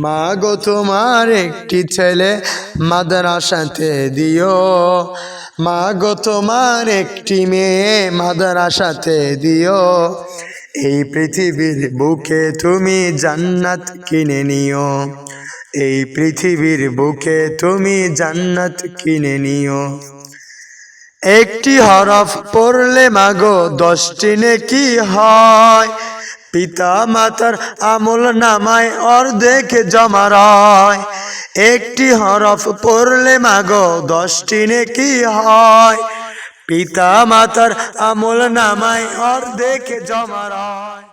মা গো তোমার একটি ছেলে মাদ্রাসাতে দিও। মা গো তোমার একটি মেয়ে মাদ্রাসাতে দিও। এই পৃথিবীর বুকে তুমি জান্নাত কিনে নিও। এই পৃথিবীর বুকে তুমি জান্নাত কিনে নিও। একটি হরফ পড়লে মাগো, দশটি নেকি হয়। পিতা মাতার আমল নামায় অর্ধেক জমা রয় একটি হরফ পড়লে মাগো দশটি নেকি হয়। পিতা মাতার আমল নামায় অর্ধেক জমা রয়